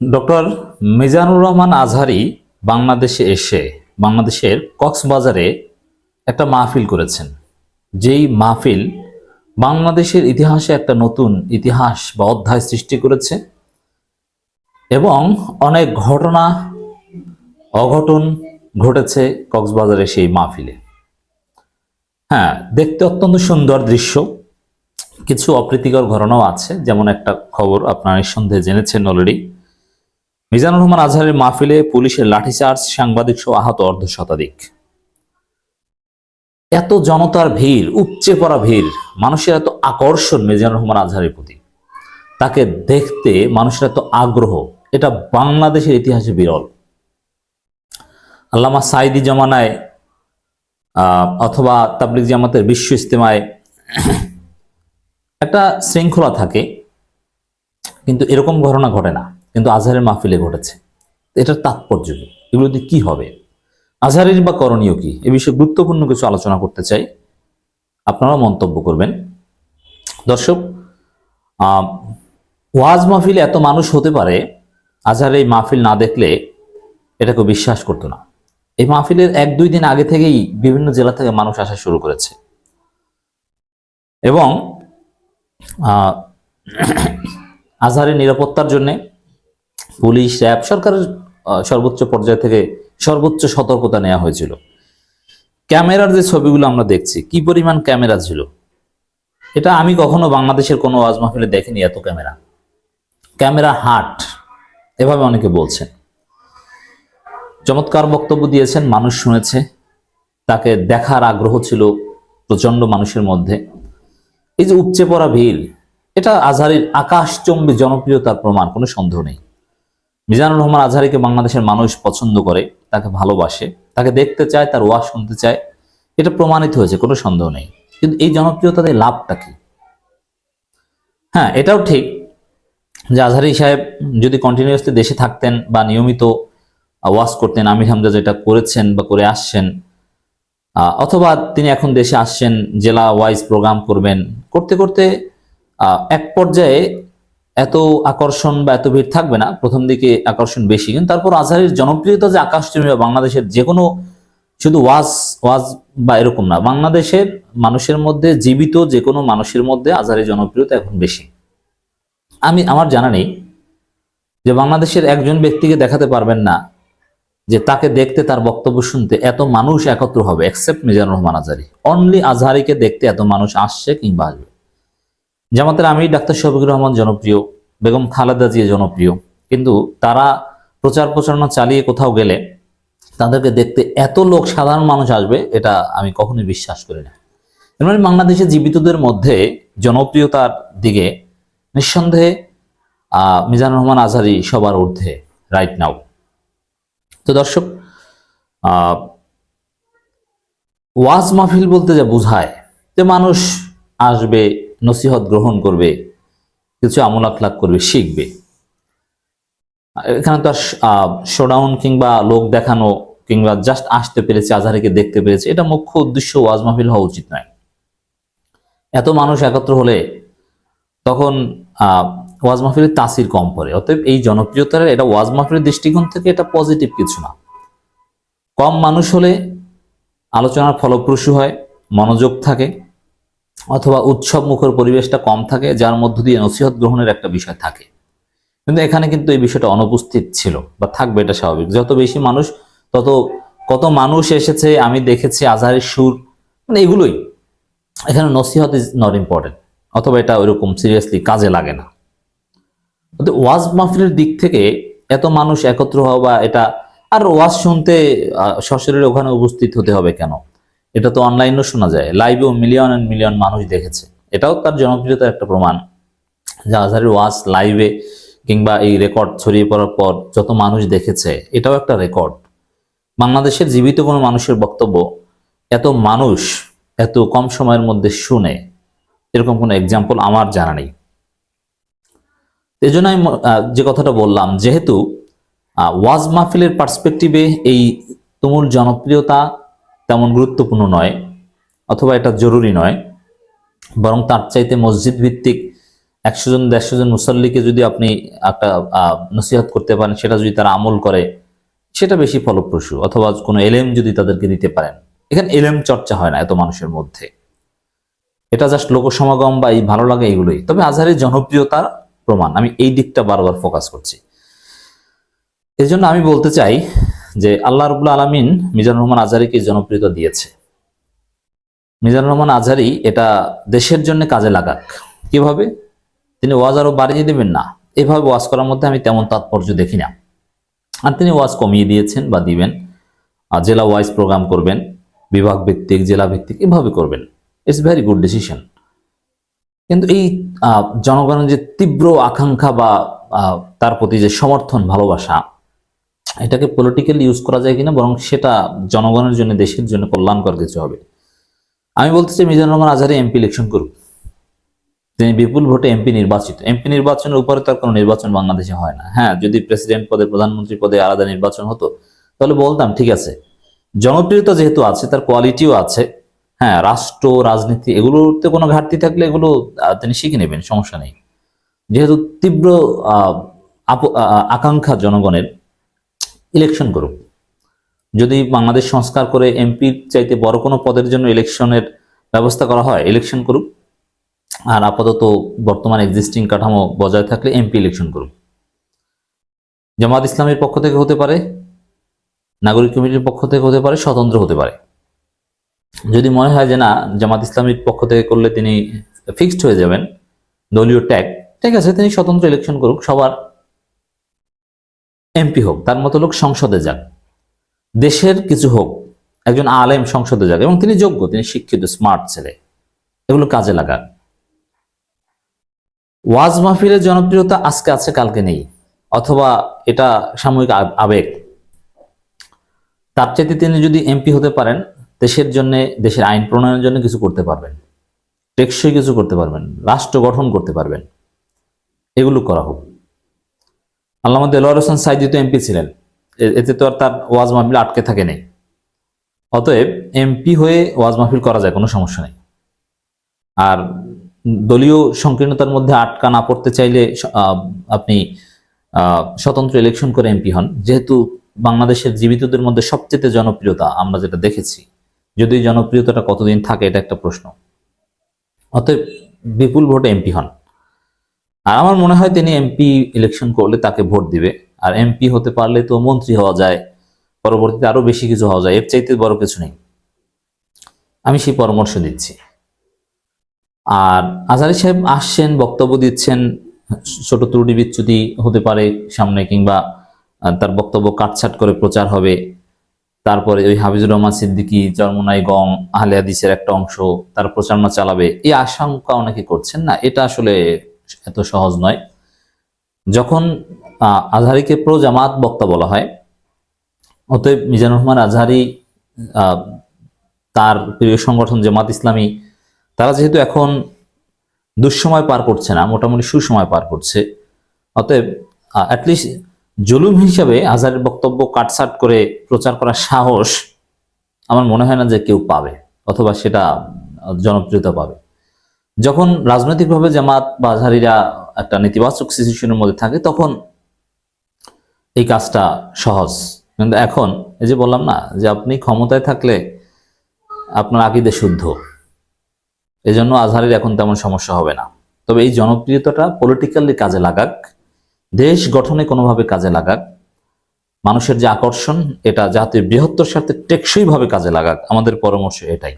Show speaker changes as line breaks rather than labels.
Doctor Mizanur Rahman Azhari বাংলাদেশে এসে বাংলাদেশের কক্সবাজারে একটা মাহফিল করেছেন। যেই মাহফিল বাংলাদেশের ইতিহাসে একটা নতুন ইতিহাস বা অধ্যায় সৃষ্টি করেছে এবং অনেক ঘটনা, অঘটন ঘটেছে কক্সবাজারে সেই মাহফিলে। হ্যাঁ দেখতে অত্যন্ত সুন্দর দৃশ্য। কিছু অপ্রীতিকর ঘটনাও আছে, যেমন একটা খবর আপনারা নিঃসন্দেহে জেনেছেন অলরেডি। মিজানুর রহমান আজহারের মাহফিলে পুলিশের লাঠিচার্জ সাংবাদিক সহ আহত অর্ধ শতাধিক। এত জনতার ভিড়, উপচে পড়া ভিড়, মানুষের এত আকর্ষণ মিজানুর রহমান আজহারের প্রতি। তাকে দেখতে মানুষের এত আগ্রহ, এটা বাংলাদেশের ইতিহাসে বিরল। আল্লামা সাইদি জমানায় অথবা তাবলিক জামাতের বিশ্ব ইস্তেমায় একটা শৃঙ্খলা থাকে, কিন্তু এরকম ঘটনা ঘটে না। কিন্তু আজহারের মাহফিলে ঘটেছে। এটার তাৎপর্য এগুলো কি হবে? আজহারের বা করণীয় কি? এ বিষয়ে গুরুত্বপূর্ণ কিছু আলোচনা করতে চাই। আপনারা মন্তব্য করবেন। দর্শক ওয়াজ মাহফিলে এত মানুষ হতে পারে, আজহার এই মাহফিল না দেখলে এটাকে বিশ্বাস করতো না। এই মাহফিলের এক দুই দিন আগে থেকেই বিভিন্ন জেলা থেকে মানুষ আসা শুরু করেছে। এবং আজহারের নিরাপত্তার জন্য পুলিশ, র্যাব সরকারের সর্বোচ্চ পর্যায় থেকে সর্বোচ্চ সতর্কতা নেওয়া হয়েছিল। ক্যামেরার যে ছবিগুলো আমরা দেখছি, কি পরিমাণ ক্যামেরা ছিল? এটা আমি কখনো বাংলাদেশের কোনো ওয়াজ মাহফিলে দেখিনি এত ক্যামেরা। ক্যামেরা হাট, এভাবে অনেকে বলছেন। চমৎকার বক্তব্য দিয়েছেন, মানুষ শুনেছে। তাকে দেখার আগ্রহ ছিল প্রচণ্ড মানুষের মধ্যে। এই যে উপচে পড়া ভিড়, এটা আজহারির আকাশচম্বী জনপ্রিয়তার প্রমাণ, কোনো সন্দেহ নেই। মিজানুর রহমান আজহারিকে বাংলাদেশের মানুষ পছন্দ করে, তাকে ভালোবাসে, তাকে দেখতে চায়, তার ওয়াজ শুনতে চায়, এটা প্রমাণিত হয়েছে, কোনো সন্দেহ নেই। কিন্তু এই জনপ্রিয়তাতে লাভটা কি? হ্যাঁ এটাও ঠিক যে আজহারি সাহেব যদি কন্টিনিউয়াসলি দেশে থাকতেন বা নিয়মিত ওয়াশ করতেন, আমির হামজা যেটা করেছেন বা করে আসছেন অথবা তিনি এখন দেশে আসছেন জেলা ওয়াইজ প্রোগ্রাম করবেন, করতে করতে এক পর্যায়ে এত আকর্ষণ বা এত ভিড় থাকবে না। প্রথম দিকে আকর্ষণ বেশি। কিন্তু তারপর আজহারের জনপ্রিয়তা যে আকাশচুম্বী বা বাংলাদেশের যে কোনো শুধু ওয়াজ ওয়াজ বা এরকম না, বাংলাদেশের মানুষের মধ্যে, জীবিত যে কোনো মানুষের মধ্যে আজহারের জনপ্রিয়তা এখন বেশি। আমি, আমার জানা নেই যে বাংলাদেশের একজন ব্যক্তিকে দেখাতে পারবেন না, যে তাকে দেখতে, তার বক্তব্য শুনতে এত মানুষ একত্র হবে এক্সেপ্ট মিজানুর রহমান আজহারি। অনলি আজহারিকে দেখতে এত মানুষ আসছে কিংবা আসবে। জামাতের আমি ডাক্তার শফিকুর রহমান জনপ্রিয়, বেগম খালেদা জিয়া জনপ্রিয়। কিন্তু তারা প্রচার প্রচারণা চালিয়ে কোথাও গেলে তাদেরকে দেখতে এত লোক, সাধারণ মানুষ আসবে, এটা আমি কখনোই বিশ্বাস করি না। এর মানে বাংলাদেশের জীবিতদের মধ্যে জনপ্রিয়তার দিকে নিঃসন্দেহে মিজানুর রহমান আজহারি সবার ঊর্ধ্বে রাইট নাও তো দর্শক ওয়াজ মাহফিল বলতে যা বোঝায়, যে মানুষ আসবে নসিহত গ্রহণ করবে, কিছু আমল আখলাক করবে, শিখবে। এখানে তো আর শোডাউন কিংবা লোক দেখানো কিংবা জাস্ট আসতে পেরেছে, আজহারিকে দেখতে পেরেছে, এটা মুখ্য উদ্দেশ্য ওয়াজ মাহফিল হওয়া উচিত নয়। এত মানুষ একত্র হলে তখন ওয়াজ মাহফিলের তাসির কম পড়ে। অতএব এই জনপ্রিয়তার, এটা ওয়াজ মাহফিলের দৃষ্টিকোণ থেকে এটা পজিটিভ কিছু না। কম মানুষ হলে আলোচনার ফলপ্রসূ হয়, মনোযোগ থাকে অথবা উৎসব মুখর পরিবেশটা কম থাকে, যার মধ্য দিয়ে নসিহত গ্রহণের একটা বিষয় থাকে। কিন্তু এখানে কিন্তু এই বিষয়টা অনুপস্থিত ছিল বা থাকবে, এটা স্বাভাবিক। যত বেশি মানুষ, তত কত মানুষ এসেছে, আমি দেখেছি, আজহারের সুর মানে এগুলোই। এখানে নসিহত ইজ নট ইম্পর্টেন্ট অথবা এটা ওইরকম সিরিয়াসলি কাজে লাগে না। ওয়াজ মাহফিলের দিক থেকে এত মানুষ একত্র হওয়া বা এটা, আর ওয়াজ শুনতে সশরীরে ওখানে উপস্থিত হতে হবে কেন? এটা তো অনলাইনেও শোনা যায়। লাইভেও মিলিয়ন অ্যান্ড মিলিয়ন মানুষ দেখেছে। এটাও তার জনপ্রিয়তার একটা প্রমাণ। যে আজহারের ওয়াজ লাইভে কিংবা এই রেকর্ড ছড়িয়ে পড়ার পর যত মানুষ দেখেছে, এটাও একটা রেকর্ড বাংলাদেশের জীবিত কোনো মানুষের বক্তব্য, এত মানুষ এত কম সময়ের মধ্যে শুনে, এরকম কোনো এক্সাম্পল আমার জানা নেই। এই জন্য আমি যে কথাটা বললাম, যেহেতু ওয়াজ মাহফিলের পার্সপেক্টিভে এই তুমুল জনপ্রিয়তা তেমন গুরুত্বপূর্ণ নয় অথবা এটা জরুরি নয়। বরং তার চাইতে মসজিদ ভিত্তিক একশো জন, দেড়শো জন মুসল্লিকে যদি আপনি একটা নসিহত করতে পারেন, সেটা যদি তারা আমল করে, সেটা বেশি ফলপ্রসূ অথবা কোনো এলেম যদি তাদেরকে দিতে পারেন। এখানে এলেম চর্চা হয় না এত মানুষের মধ্যে। এটা জাস্ট লোক সমাগম বা এই ভালো লাগে এগুলোই। তবে আজহারের জনপ্রিয়তার প্রমাণ। আমি এই দিকটা বারবার ফোকাস করছি। এই জন্য আমি বলতে চাই যে আল্লাহ রবুল্লা আলমিন মিজানুর রহমান আজহারিকে জনপ্রিয়তা দিয়েছে। মিজানুর রহমান আজহারি এটা দেশের জন্য কাজে লাগাক। কীভাবে? তিনি ওয়াজ আরও বাড়িয়ে দেবেন না। এভাবে ওয়াজ করার মধ্যে আমি তেমন তাৎপর্য দেখি না। আর তিনি ওয়াজ কমিয়ে দিয়েছেন বা দিবেন, আর জেলা ওয়াইজ প্রোগ্রাম করবেন, বিভাগ ভিত্তিক, জেলা ভিত্তিক, এভাবে করবেন। ইটস ভেরি গুড ডিসিশন কিন্তু এই জনগণের যে তীব্র আকাঙ্ক্ষা বা তার প্রতি যে সমর্থন, ভালোবাসা এটাকে পলিটিক্যালি ইউজ করা যায় কিনা, বরং সেটা জনগণের জন্য, দেশের জন্য কল্যাণকর কিছু হবে। আমি বলতে চাই, মিজানুর রহমান আজহারি এমপি ইলেকশন করুক। তিনি বিপুল ভোটে এমপি নির্বাচিত। এমপি নির্বাচনের উপরে তার কোনো নির্বাচন বাংলাদেশে হয় না। হ্যাঁ যদি প্রেসিডেন্ট পদে, প্রধানমন্ত্রী পদে আলাদা নির্বাচন হতো, তাহলে বলতাম, ঠিক আছে। জনপ্রিয়তা যেহেতু আছে, তার কোয়ালিটিও আছে। হ্যাঁ রাষ্ট্র, রাজনীতি, এগুলোতে কোনো ঘাটতি থাকলে এগুলো তিনি শিখে নেবেন, সমস্যা নেই। যেহেতু তীব্র আকাঙ্ক্ষা জনগণের ইলেকশন করুক। যদি বাংলাদেশ সংস্কার করে এমপির চাইতে বড় কোনো পদের জন্য ইলেকশনের ব্যবস্থা করা হয় ইলেকশন করুক। আর আপাতত বর্তমান এক্সিস্টিং কাঠামো বজায় থাকলে এমপি ইলেকশন করুক। জামাত ইসলামের পক্ষ থেকে হতে পারে, নাগরিক কমিটির পক্ষ থেকে হতে পারে, স্বতন্ত্র হতে পারে। যদি মনে হয় যে না, জামাত ইসলামের পক্ষ থেকে করলে তিনি ফিক্সড হয়ে যাবেন, দলীয় ট্যাগ ঠিক আছে, তিনি স্বতন্ত্র ইলেকশন করুক, সবার এমপি হোক, তার মতো লোক সংসদে যাক। দেশের কিছু হোক, একজন আলেম সংসদে যাক, এবং তিনি যোগ্য, তিনি শিক্ষিত স্মার্ট ছেলে, এগুলো কাজে লাগাক। ওয়াজ মাহফিলের জনপ্রিয়তা আজকে আছে, কালকে নেই, অথবা এটা সাময়িক আবেগ। তার চাইতে তিনি যদি এমপি হতে পারেন, দেশের জন্য, দেশের আইন প্রণয়নের জন্য কিছু করতে পারবেন, টেকসই কিছু করতে পারবেন, রাষ্ট্র গঠন করতে পারবেন, এগুলো করা হোক। আল্লাহ দেলোয়ার হোসেন সাইদি তো এমপি ছিলেন। এতে তো আর তার ওয়াজ মাহফিল আটকে থাকে নেই। অতএব এমপি হয়ে ওয়াজ মাহফিল করা যায়, কোনো সমস্যা নেই। আর দলীয় সংকীর্ণতার মধ্যে আটকা না পড়তে চাইলে আপনি স্বতন্ত্র ইলেকশন করে এমপি হন। যেহেতু বাংলাদেশের জীবিতদের মধ্যে সবচেয়ে জনপ্রিয়তা আমরা যেটা দেখেছি, যদি জনপ্রিয়তাটা কতদিন থাকে এটা একটা প্রশ্ন। অতএব বিপুল ভোটে এমপি হন। আর আমার মনে হয় তিনি এমপি ইলেকশন করলে তাকে ভোট দিবে। আর এমপি হতে পারলে তো মন্ত্রী হওয়া যায়, পরবর্তীতে আরও বেশি কিছু হওয়া যায়, এর চাইতে বড় কিছু নেই। আমি সেই পরামর্শ দিচ্ছি। আর আজারি সাহেব আসছেন, বক্তব্য দিচ্ছেন, ছোট ত্রুটি বিচ্যুতি হতে পারে সামনে, কিংবা তার বক্তব্য কাটছাট করে প্রচার হবে। তারপরে ওই হাফিজুর রহমান সিদ্দিকি, চরমনাই গং, আহলে হাদিসের একটা অংশ, তার প্রচারণা চালাবে। এই আশঙ্কা অনেকে করছেন না? এটা আসলে এত সহজ নয়। যখন আজহারিকে প্রো জামাত বক্তা বলা হয়, অতএব মিজানুর রহমান আজহারি তার প্রিয় সংগঠন জামাত ইসলামী, তারা যেহেতু এখন দুঃসময় পার করছে না, মোটামুটি সুসময় পার করছে, অতএব অ্যাটলিস্ট জুলুম হিসাবে আজহারের বক্তব্য কাটসাট করে প্রচার করার সাহস আমার মনে হয় না যে কেউ পাবে, অথবা সেটা জনপ্রিয়তা পাবে। যখন রাজনৈতিকভাবে জামাত বা একটা নেতিবাচক সিচুয়েশনের মধ্যে থাকে, তখন এই কাজটা সহজ। কিন্তু এখন, এই যে বললাম না, যে আপনি ক্ষমতায় থাকলে আপনার আকিদে শুদ্ধ। এজন্য আজহারের এখন তেমন সমস্যা হবে না। তবে এই জনপ্রিয়তাটা পলিটিক্যালি কাজে লাগাক, দেশ গঠনে কোনোভাবে কাজে লাগাক, মানুষের যে আকর্ষণ, এটা জাতির বৃহত্তর স্বার্থে টেকসইভাবে কাজে লাগাক, আমাদের পরামর্শ এটাই।